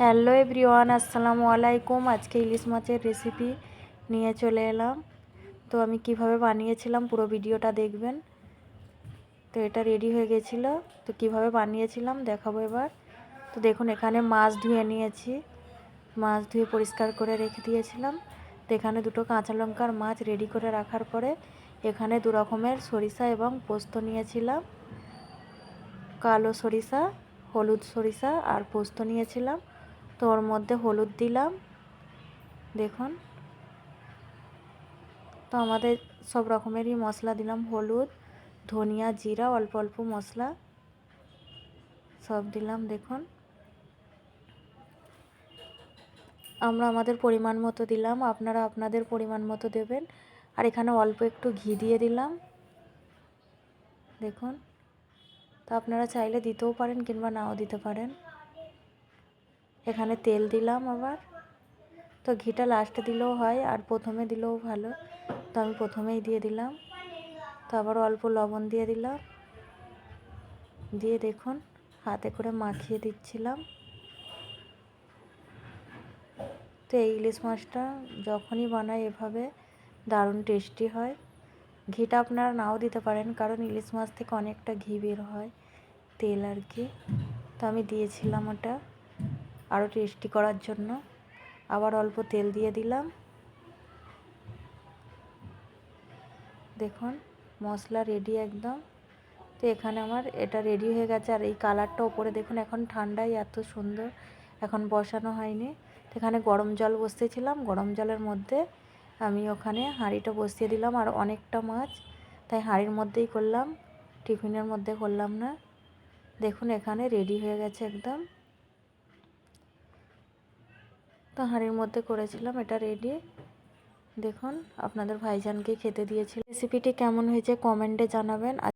Hello everyone, আসসালামু আলাইকুম। আজকে ইলিশ মাছের রেসিপি নিয়ে চলে এলাম। তো আমি কীভাবে বানিয়েছিলাম পুরো ভিডিওটা দেখবেন। তো এটা রেডি হয়ে গেছিল। তো কীভাবে বানিয়েছিলাম দেখাবো এবার। তো দেখুন, এখানে মাছ ধুয়ে নিয়েছি। মাছ ধুয়ে পরিষ্কার করে রেখে দিয়েছিলাম। তো এখানে দুটো কাঁচা লঙ্কার মাছ রেডি করে রাখার পরে এখানে দু রকমের সরিষা এবং পোস্ত নিয়েছিলাম। কালো সরিষা, হলুদ সরিষা আর পোস্ত নিয়েছিলাম। তো ওর মধ্যে হলুদ দিলাম। দেখুন। তো আমাদের সব রকমেরই মশলা দিলাম, হলুদ, ধনিয়া, জিরা, অল্প অল্প মশলা। সব দিলাম, দেখুন। আমরা আমাদের পরিমাণ মতো দিলাম, আপনারা আপনাদের পরিমাণ মতো দেবেন। আর এখানে অল্প একটু ঘি দিয়ে দিলাম। দেখুন। তো আপনারা চাইলে দিতেও পারেন কিংবা নাও দিতে পারেন। এখানে তেল দিলাম আবার। তো ঘিটা লাস্টে দিলেও হয় আর প্রথমে দিলেও ভালো। তো আমি প্রথমেই দিয়ে দিলাম। তো আবার অল্প লবণ দিয়ে দিলাম। দিয়ে দেখুন, হাতে করে মাখিয়ে দিচ্ছিলাম। তো এই ইলিশ মাছটা যখনই বানাই এভাবে দারুণ টেস্টি হয়। ঘিটা আপনারা নাও দিতে পারেন, কারণ ইলিশ মাছ থেকে অনেকটা ঘি বের হয় তেল আর কি। তো আমি দিয়েছিলাম ওটা। আরও টেস্টি করার জন্য। আবার অল্প তেল দিয়ে দিলাম। দেখুন, মশলা রেডি একদম। তো এখানে আমার এটা রেডি হয়ে গেছে। আর এই কালারটা ওপরে দেখুন, এখন ঠান্ডাই এত সুন্দর। এখন বসানো হয়নি। তো এখানে গরম জল বসিয়েছিলাম। গরম জলের মধ্যে আমি ওখানে হাঁড়িটা বসিয়ে দিলাম। আর অনেকটা মাছ, তাই হাঁড়ির মধ্যেই করলাম। টিফিনের মধ্যে করলাম না। দেখুন, এখানে রেডি হয়ে গেছে একদম। তো হাঁড়ির মধ্যে করেছিলাম, এটা রেডি দেখুন, আপনাদের ভাইজানকে খেতে দিয়েছিল রেসিপিটি কেমন হয়েছে কমেন্টে জানাবেন।